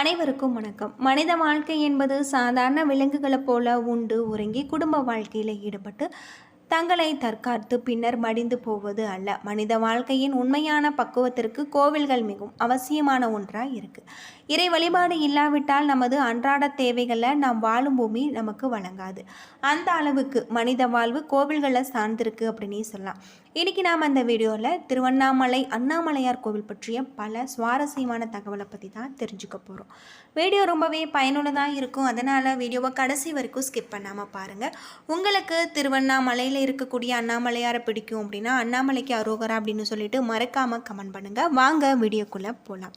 அனைவருக்கும் வணக்கம். மனித வாழ்க்கை என்பது சாதாரண விலங்குகளைப் போல உண்டு உறங்கி குடும்ப வாழ்க்கையில் ஈடுபட்டு தங்களை தற்காத்து பின்னர் மடிந்து போவது அல்ல. மனித வாழ்க்கையின் உண்மையான பக்குவத்திற்கு கோவில்கள் மிகவும் அவசியமான ஒன்றாக இருக்குது இறை வழிபாடு இல்லாவிட்டால் நமது அன்றாட தேவைகளை நாம் வாழும் பூமி நமக்கு வழங்காது. அந்த அளவுக்கு மனித வாழ்வு கோவில்களை சார்ந்திருக்கு அப்படின்னு சொல்லலாம். இன்றைக்கி நாம் அந்த வீடியோவில் திருவண்ணாமலை அண்ணாமலையார் கோவில் பற்றிய பல சுவாரஸ்யமான தகவலை பற்றி தான் தெரிஞ்சுக்க போகிறோம் வீடியோ ரொம்பவே பயனுள்ளதாக இருக்கும். அதனால் வீடியோவை கடைசி வரைக்கும் ஸ்கிப் பண்ணாமல் பாருங்கள் உங்களுக்கு திருவண்ணாமலையில் இருக்கக்கூடிய அண்ணாமலையாரை பிடிக்கும் அப்படின்னா அண்ணாமலைக்கு அரோகரா அப்படின்னு சொல்லிட்டு மறக்காமல் கமெண்ட் பண்ணுங்கள் வாங்க வீடியோக்குள்ளே போகலாம்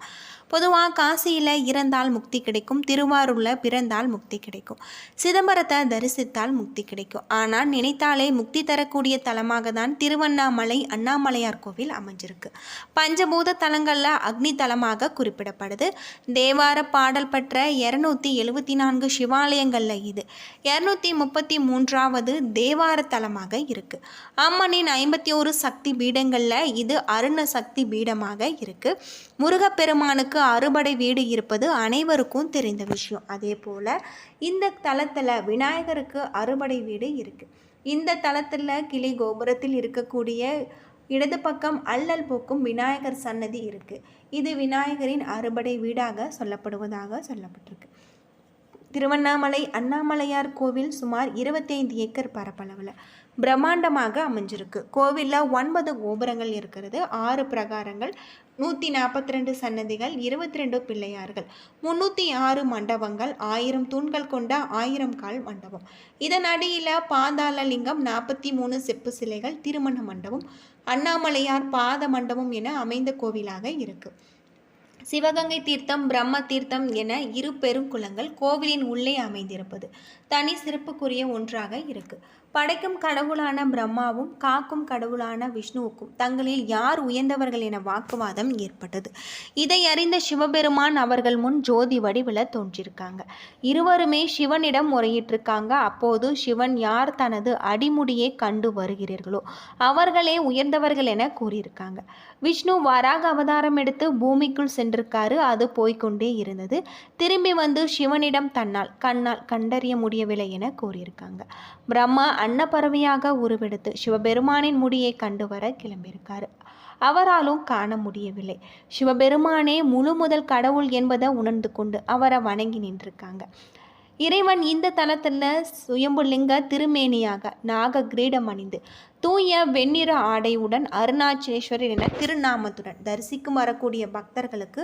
பொதுவாக காசியில் இறந்தால் முக்தி கிடைக்கும் திருவாரூரில் பிறந்தால் முக்தி கிடைக்கும். சிதம்பரத்தை தரிசித்தால் முக்தி கிடைக்கும். ஆனால் நினைத்தாலே முக்தி தரக்கூடிய தலமாக தான் திருவண்ணாமலை அண்ணாமலையார் கோவில் அமைஞ்சிருக்கு. பஞ்சபூத தலங்களில் அக்னி தலமாக குறிப்பிடப்படுது. தேவார பாடல் பெற்ற இரநூத்தி எழுபத்தி நான்கு சிவாலயங்களில் இது. இரநூத்தி முப்பத்தி மூன்றாவது தேவார தலமாக இருக்குது அம்மனின் ஐம்பத்தி ஒரு சக்தி பீடங்களில் இது அருண சக்தி பீடமாக இருக்குது முருகப்பெருமானுக்கு அறுபடை வீடு இருப்பது அனைவருக்கும் தெரிந்த விஷயம். அதே போல் இந்த தலத்தில் விநாயகருக்கு அறுபடை வீடு இருக்குது இந்த தலத்தில் கிளி கோபுரத்தில் இருக்கக்கூடிய இடது பக்கம் அல்லல் போக்கும் விநாயகர் சன்னதி இருக்குது இது விநாயகரின் அறுபடை வீடாக சொல்லப்படுவதாக சொல்லப்பட்டிருக்கு. திருவண்ணாமலை அண்ணாமலையார் கோவில் சுமார் இருபத்தைந்து ஏக்கர் பரப்பளவில் பிரம்மாண்டமாக அமைஞ்சிருக்கு. கோவிலில் ஒன்பது கோபுரங்கள் இருக்கிறது. ஆறு பிரகாரங்கள் நூற்றி நாற்பத்தி ரெண்டு சன்னதிகள் இருபத்தி ரெண்டு பிள்ளையார்கள் முந்நூற்றி ஆறு மண்டபங்கள் ஆயிரம் தூண்கள் கொண்ட ஆயிரம் கால் மண்டபம். இதன் அடியில் பாதாள லிங்கம் நாற்பத்தி மூணு செப்பு சிலைகள் திருமண மண்டபம் அண்ணாமலையார் பாத மண்டபம் என அமைந்த கோவிலாக இருக்குது சிவகங்கை தீர்த்தம் பிரம்ம தீர்த்தம் என இரு பெருங்குளங்கள் கோவிலின் உள்ளே அமைந்திருப்பது தனி சிறப்புக்குரிய ஒன்றாக இருக்குது படைக்கும் கடவுளான பிரம்மாவும் காக்கும் கடவுளான விஷ்ணுவுக்கும் தங்களில் யார் உயர்ந்தவர்கள் என வாக்குவாதம் ஏற்பட்டது. இதை அறிந்த சிவபெருமான் அவர்கள் முன் ஜோதி வடிவில் தோன்றியிருக்காங்க இருவருமே சிவனிடம் முறையிட்டிருக்காங்க. அப்போது சிவன் யார் தனது அடிமுடியை கண்டு வருகிறீர்களோ அவர்களே உயர்ந்தவர்கள் என கூறியிருக்காங்க. விஷ்ணு வராக அவதாரம் எடுத்து பூமிக்குள் சென்றிருக்காரு. அது போய்க்கொண்டே இருந்தது. திரும்பி வந்து சிவனிடம் தன்னால் கண்ணால் கண்டறிய முடியவில்லை என கூறியிருக்காங்க. பிரம்மா அன்னப்பறவையாக உருவெடுத்து சிவபெருமானின் முடியை கண்டு வர கிளம்பியிருக்காரு. அவராலும் காண முடியவில்லை. சிவபெருமானே முழு முதல் கடவுள் என்பதை உணர்ந்து கொண்டு அவரை வணங்கி நின்றிருக்காங்க. இறைவன் இந்த தலத்தில் சுயம்புலிங்க திருமேனியாக நாக கிரீடம் அணிந்து தூய வெண்ணிற ஆடையுடன் அருணாச்சலேஸ்வரர் என திருநாமத்துடன் தரிசிக்கும் வரக்கூடிய பக்தர்களுக்கு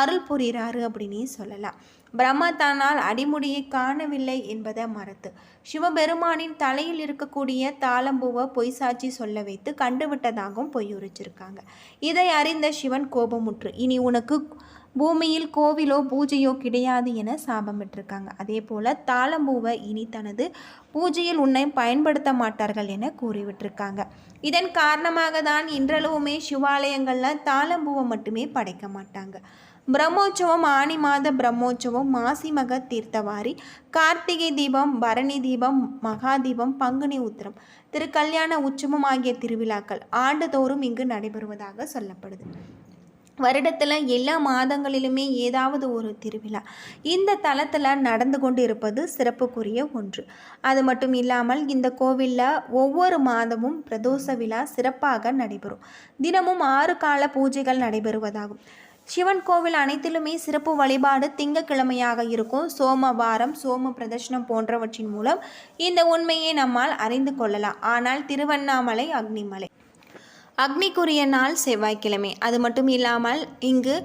அருள் புரிகிறாரு அப்படின்னு சொல்லலாம். பிரம்மா தன்னால் அடிமுடியை காணவில்லை என்பதை மறத்து. சிவபெருமானின் தலையில் இருக்கக்கூடிய தாளம்பூவை பொய் சாட்சி சொல்ல வைத்து கண்டுவிட்டதாகவும் பொய்யுரிச்சிருக்காங்க இதை அறிந்த சிவன் கோபமுற்று இனி உனக்கு பூமியில் கோவிலோ பூஜையோ கிடையாது என சாபமிட்டிருக்காங்க அதே போல் தாளம்பூவை இனி தனது பூஜையில் உன்னை பயன்படுத்த மாட்டார்கள் என கூறிவிட்டிருக்காங்க. இதன் காரணமாக தான் இன்றளவுமே சிவாலயங்களில் தாளம்பூவை மட்டுமே படைக்க மாட்டாங்க. பிரம்மோற்சவம் ஆனி மாத பிரம்மோற்சவம் மாசி மக தீர்த்தவாரி கார்த்திகை தீபம் பரணி தீபம் மகா தீபம் பங்குனி உத்திரம். திருக்கல்யாண உற்சவம் ஆகிய திருவிழாக்கள் ஆண்டுதோறும் இங்கு நடைபெறுவதாக சொல்லப்படுது. வருடத்தில் எல்லா மாதங்களிலுமே ஏதாவது ஒரு திருவிழா. இந்த தளத்தில் நடந்து கொண்டு இருப்பது சிறப்புக்குரிய ஒன்று. அது மட்டும் இல்லாமல் இந்த கோவிலில் ஒவ்வொரு மாதமும் பிரதோஷ விழா சிறப்பாக நடைபெறும். தினமும் ஆறு கால பூஜைகள் நடைபெறுவதாகும். சிவன் கோவில் அனைத்திலுமே சிறப்பு வழிபாடு திங்கக்கிழமையாக இருக்கும். சோமவாரம் சோம பிரதர்ஷனம் போன்றவற்றின் மூலம் இந்த உண்மையை நம்மால் அறிந்து கொள்ளலாம். ஆனால் திருவண்ணாமலை அக்னிமலை. அக்னிக்குரிய நாள் செவ்வாய்க்கிழமை. அது மட்டும் இல்லாமல் இங்கு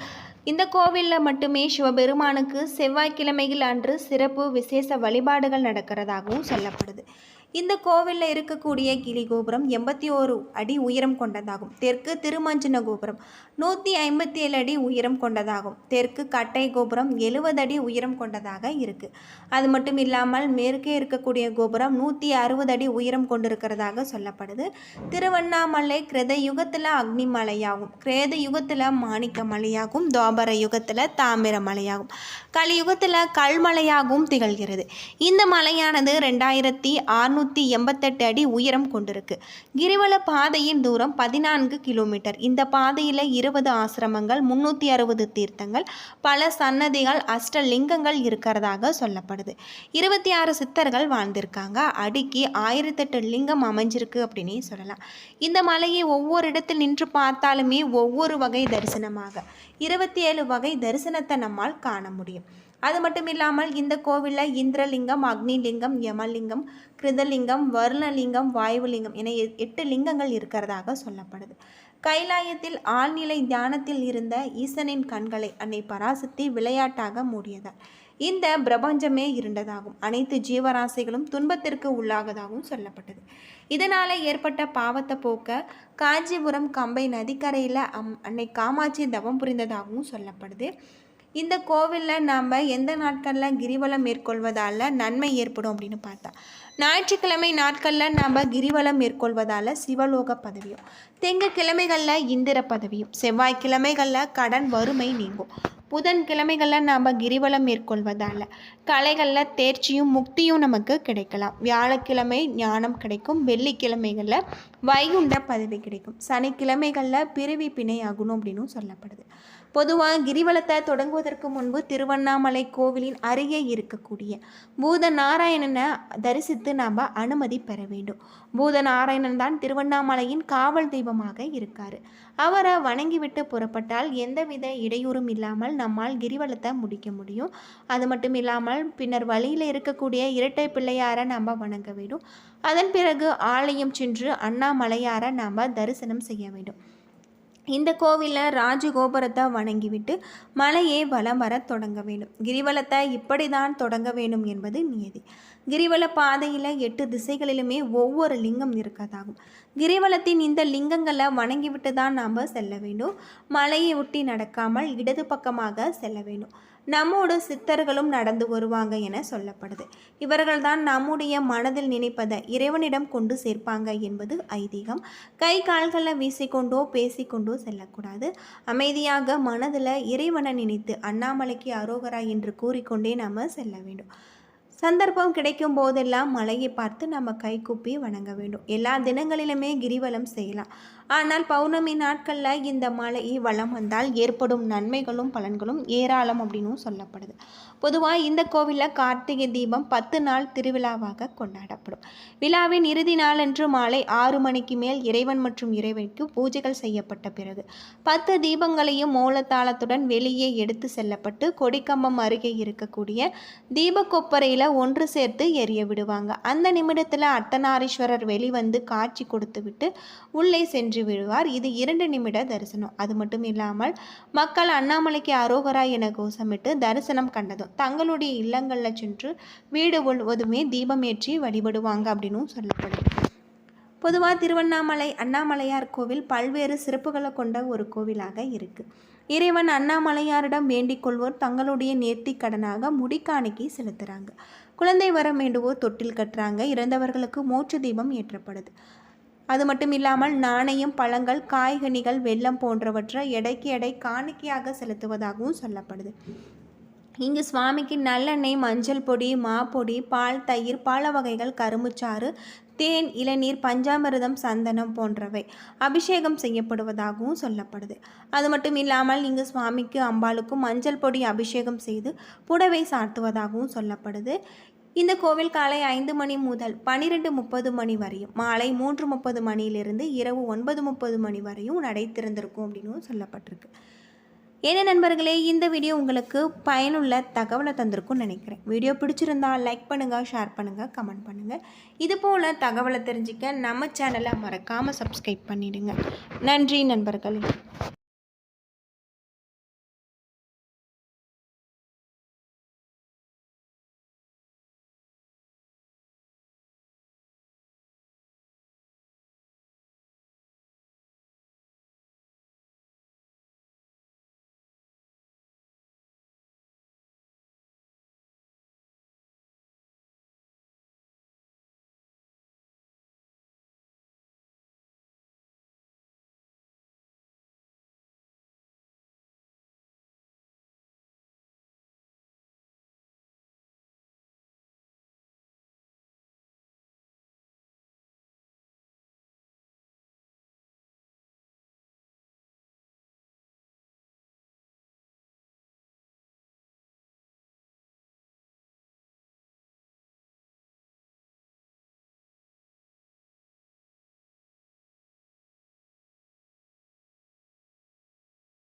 இந்த கோவிலில் மட்டுமே சிவபெருமானுக்கு செவ்வாய்க்கிழமைகள் அன்று சிறப்பு விசேஷ வழிபாடுகள் நடக்கிறதாகவும் சொல்லப்படுது. இந்த கோவிலில் இருக்கக்கூடிய கிளி கோபுரம் எண்பத்தி ஓரு அடி உயரம் கொண்டதாகும். தெற்கு திருமஞ்சன கோபுரம் நூற்றி ஐம்பத்தி ஏழு அடி உயரம் கொண்டதாகும். தெற்கு கட்டை கோபுரம் எழுபது அடி உயரம் கொண்டதாக இருக்குது அது மட்டும் இல்லாமல் மேற்கே இருக்கக்கூடிய கோபுரம் நூற்றி அறுபது அடி உயரம் கொண்டிருக்கிறதாக சொல்லப்படுது. திருவண்ணாமலை கிரத யுகத்தில் அக்னி மலையாகும். கிரேத யுகத்தில் மாணிக்க மலையாகும். துவாபர யுகத்தில் தாமிர மலையாகும். கலியுகத்தில் கல்மலையாகவும் திகழ்கிறது. இந்த மலையானது ரெண்டாயிரத்தி ஆறு நானூற்றி எண்பத்தெட்டு அடி உயரம் கொண்டிருக்கு. கிரிவல பாதையின் தூரம் பதினான்கு கிலோமீட்டர். இந்த பாதையில் இருபது ஆசிரமங்கள் முன்னூற்றி அறுபது தீர்த்தங்கள் பல சன்னதிகள் அஷ்டலிங்கங்கள் இருக்கிறதாக சொல்லப்படுது. இருபத்தி ஆறு சித்தர்கள் வாழ்ந்திருக்காங்க. அடிக்கு ஆயிரத்தெட்டு லிங்கம் அமைஞ்சிருக்கு அப்படின்னே சொல்லலாம். இந்த மலையை ஒவ்வொரு இடத்தில் நின்று பார்த்தாலுமே ஒவ்வொரு வகை தரிசனமாக இருபத்தி ஏழு வகை தரிசனத்தை நம்மால் காண முடியும். அது மட்டும் இல்லாமல் இந்த கோவிலில் இந்திரலிங்கம் அக்னிலிங்கம் யமலிங்கம் கிருதலிங்கம் வருணலிங்கம் வாயுலிங்கம் என எ- எட்டு லிங்கங்கள் இருக்கிறதாக சொல்லப்படுது. கைலாயத்தில் ஆழ்நிலை தியானத்தில் இருந்த ஈசனின் கண்களை அன்னை பராசக்தி விளையாட்டாக மூடியதால் இந்த பிரபஞ்சமே இருண்டதாகும். அனைத்து ஜீவராசிகளும் துன்பத்திற்கு உள்ளாகதாகவும் சொல்லப்பட்டது. இதனால் ஏற்பட்ட பாவத்தை போக்க காஞ்சிபுரம் கம்பை நதிக்கரையில் அம் அன்னை காமாட்சி தவம் புரிந்ததாகவும் சொல்லப்படுது. இந்த கோவிலில் நாம் எந்த நாட்களில் கிரிவலம் மேற்கொள்வதால் நன்மை ஏற்படும் அப்படின்னு பார்த்தா ஞாயிற்றுக்கிழமை நாட்களில் நாம் கிரிவலம் மேற்கொள்வதால் சிவலோக பதவியும் திங்கக்கிழமைகளில் இந்திர பதவியும் செவ்வாய்க்கிழமைகளில் கடன் வறுமை நீங்கும். புதன் கிழமைகளில் நாம் கிரிவலம் மேற்கொள்வதால் கலைகளில் தேர்ச்சியும் முக்தியும் நமக்கு கிடைக்கலாம். வியாழக்கிழமை ஞானம் கிடைக்கும். வெள்ளிக்கிழமைகளில் வைகுண்ட பதவி கிடைக்கும். சனிக்கிழமைகளில் பிறவி பிணையாகணும் அப்படின்னு சொல்லப்படுது. பொதுவாக கிரிவலத்தை தொடங்குவதற்கு முன்பு திருவண்ணாமலை கோவிலின் அருகே இருக்கக்கூடிய பூத நாராயணனை தரிசித்து நாம் அனுமதி பெற வேண்டும். பூத நாராயணன் தான் திருவண்ணாமலையின் காவல் தெய்வமாக இருக்கார். அவரை வணங்கிவிட்டு புறப்பட்டால் எந்தவித இடையூறும் இல்லாமல் நம்மால் கிரிவலத்தை முடிக்க முடியும். அது மட்டும் இல்லாமல் பின்னர் வழியில் இருக்கக்கூடிய இரட்டை பிள்ளையாரை நாம் வணங்க வேண்டும். அதன் பிறகு ஆலயம் சென்று அண்ணாமலையாரை நாம் தரிசனம் செய்ய வேண்டும். இந்த கோவிலில் ராஜகோபுரத்தை வணங்கிவிட்டு மலையை வலம் வர தொடங்க வேண்டும். கிரிவலத்தை இப்படி தான் தொடங்க வேண்டும் என்பது நியதி. கிரிவல பாதையில் எட்டு திசைகளிலுமே ஒவ்வொரு லிங்கம் இருக்கதாகும். கிரிவலத்தின் இந்த லிங்கங்களை வணங்கிவிட்டு தான் நாம் செல்ல வேண்டும். மலையை ஒட்டி நடக்காமல் இடது பக்கமாக செல்ல வேண்டும். நம்மோடு சித்தர்களும் நடந்து வருவாங்க என சொல்லப்படுது. இவர்கள்தான் நம்முடைய மனதில் நினைப்பதை இறைவனிடம் கொண்டு சேர்ப்பாங்க என்பது ஐதீகம். கை கால்களை வீசிக்கொண்டோ பேசிக்கொண்டோ செல்லக்கூடாது. அமைதியாக மனதில் இறைவனை நினைத்து அண்ணாமலைக்கு அரோகரா என்று கூறிக்கொண்டே நாம் செல்ல வேண்டும். சந்தர்ப்பம் கிடைக்கும் போதெல்லாம் மலையை பார்த்து நம்ம கைகூப்பி வணங்க வேண்டும். எல்லா தினங்களிலுமே கிரிவலம் செய்யலாம். ஆனால் பௌர்ணமி நாட்களில் இந்த மழை வளம் வந்தால் ஏற்படும் நன்மைகளும் பலன்களும் ஏராளம் அப்படின்னும் சொல்லப்படுது. பொதுவாக இந்த கோவிலில் கார்த்திகை தீபம் பத்து நாள் திருவிழாவாக கொண்டாடப்படும். விழாவின் இறுதி நாளன்று மாலை ஆறு மணிக்கு மேல் இறைவன் மற்றும் இறைவனுக்கு பூஜைகள் செய்யப்பட்ட பிறகு பத்து தீபங்களையும் மூலத்தாளத்துடன் வெளியே எடுத்து செல்லப்பட்டு கொடிக்கம்பம் அருகே இருக்கக்கூடிய தீபக்கொப்பரையில் ஒன்று சேர்த்து எரிய விடுவாங்க. அந்த நிமிடத்தில் அர்த்தநாரீஸ்வரர் வெளிவந்து காட்சி கொடுத்துவிட்டு உள்ளே சென்று விடுவார் இது இரண்டு நிமிட தரிசனம். அது மட்டும் இல்லாமல் மக்கள் அண்ணாமலைக்கு அரோகரா என கோஷமிட்டு தரிசனம் கண்டதும் தங்களுடைய இல்லங்களில் சென்று வீடு முழுவதுமே தீபமேற்றி வழிபடுவாங்க அப்படின்னும் சொல்லப்படுது. பொதுவாக திருவண்ணாமலை அண்ணாமலையார் கோவில் பல்வேறு சிறப்புகளை கொண்ட ஒரு கோவிலாக இருக்கு. இறைவன் அண்ணாமலையாரிடம் வேண்டிக் கொள்வோர் தங்களுடைய நேர்த்தி கடனாக முடிக்காணிக்கை செலுத்துகிறாங்க குழந்தை வரம் வேண்டுவோர் தொட்டில் கட்டுறாங்க. இறந்தவர்களுக்கு மோட்ச தீபம் ஏற்றப்படுது. அது மட்டும் இல்லாமல் நாணயம் பழங்கள் காய்கனிகள் வெல்லம் போன்றவற்றை எடைக்கு எடை காணிக்கையாக செலுத்துவதாகவும் சொல்லப்படுது. இங்கு சுவாமிக்கு நல்லெண்ணெய் மஞ்சள் பொடி மாப்பொடி பால் தயிர் பல வகைகள் கரும்புச்சாறு தேன் இளநீர் பஞ்சாமிரதம் சந்தனம் போன்றவை அபிஷேகம் செய்யப்படுவதாகவும் சொல்லப்படுது. அது மட்டும் இல்லாமல் இங்கு சுவாமிக்கு அம்பாளுக்கும் மஞ்சள் பொடி அபிஷேகம் செய்து புடவை சாத்துவதாகவும் சொல்லப்படுது. இந்த கோவில் காலை ஐந்து மணி முதல் பனிரெண்டு முப்பது மணி வரையும் மாலை மூன்று முப்பது மணியிலிருந்து இரவு ஒன்பது முப்பது மணி வரையும் நடை திறந்திருக்கும் அப்படின்னு சொல்லப்பட்டிருக்கு. என்ன நண்பர்களே இந்த வீடியோ உங்களுக்கு பயனுள்ள தகவலை தந்திருக்கும்னு நினைக்கிறேன். வீடியோ பிடிச்சிருந்தா லைக் பண்ணுங்கள் ஷேர் பண்ணுங்கள் கமெண்ட் பண்ணுங்கள் இது போல் தகவலை தெரிஞ்சுக்க நம்ம சேனலை மறக்காமல் சப்ஸ்கிரைப் பண்ணிடுங்க. நன்றி நண்பர்களே.